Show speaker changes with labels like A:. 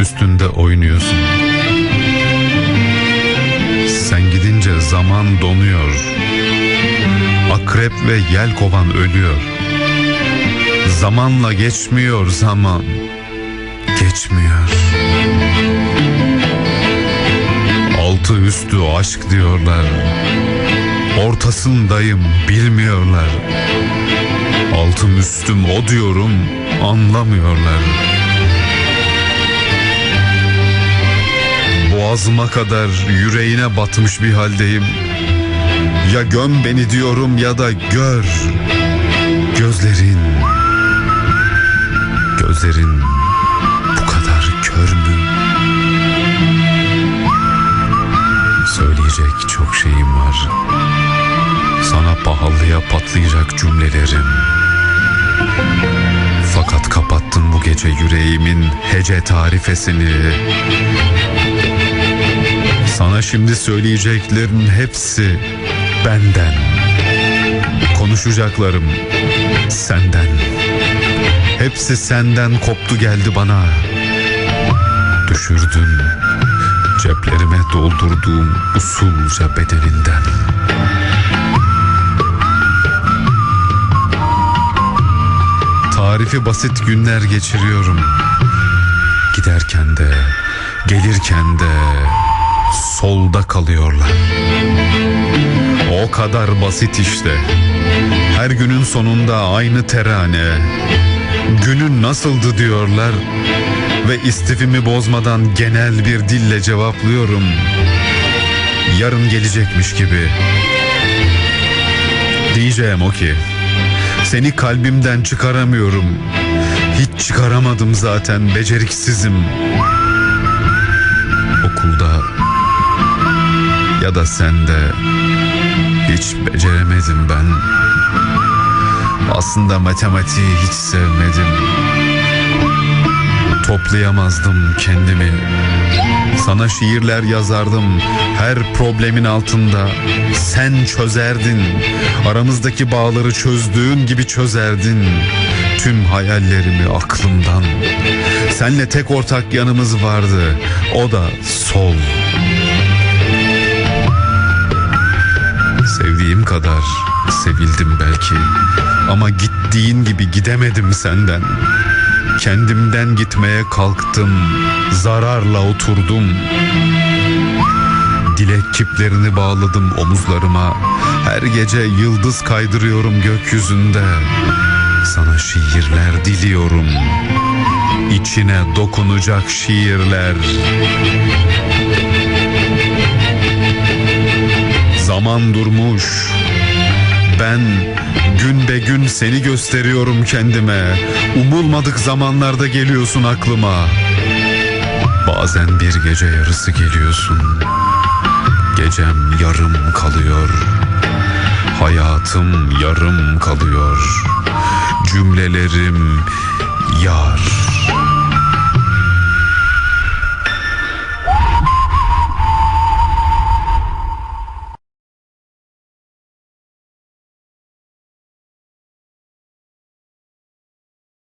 A: üstünde oynuyorsun. Sen gidince zaman donuyor. Akrep ve yelkovan ölüyor. Zamanla geçmiyor zaman. Geçmiyor. Altı üstü aşk diyorlar. Ortasındayım bilmiyorlar. Altım üstüm o diyorum anlamıyorlar. Boğazıma kadar yüreğine batmış bir haldeyim. Ya göm beni diyorum ya da gör. Gözlerin, gözlerin bu kadar kör mü? Söyleyecek çok şeyim var. Sana pahalıya patlayacak cümlelerim. Fakat kapattın bu gece yüreğimin hece tarifesini. Sana şimdi söyleyeceklerin hepsi benden. Konuşacaklarım senden. Hepsi senden koptu geldi bana. Düşürdün ceplerime doldurduğum usulca bedeninden. Tarifi basit günler geçiriyorum. Giderken de, gelirken de solda kalıyorlar. O kadar basit işte. Her günün sonunda aynı terane. Günün nasıldı diyorlar ve istifimi bozmadan genel bir dille cevaplıyorum. Yarın gelecekmiş gibi. Diyeceğim o ki seni kalbimden çıkaramıyorum. Hiç çıkaramadım zaten beceriksizim. Okulda ya da sende hiç beceremedim ben. Aslında matematiği hiç sevmedim. Toplayamazdım kendimi. Sana şiirler yazardım. Her problemin altında sen çözerdin. Aramızdaki bağları çözdüğün gibi çözerdin. Tüm hayallerimi aklımdan. Senle tek ortak yanımız vardı. O da sol. Kadar sevildim belki. Ama gittiğin gibi gidemedim senden. Kendimden gitmeye kalktım. Zararla oturdum. Dilek kiplerini bağladım omuzlarıma. Her gece yıldız kaydırıyorum gökyüzünde. Sana şiirler diliyorum. İçine dokunacak şiirler. Zaman durmuş. Ben gün be gün seni gösteriyorum kendime. Umulmadık zamanlarda geliyorsun aklıma. Bazen bir gece yarısı geliyorsun. Gecem yarım kalıyor. Hayatım yarım kalıyor. Cümlelerim.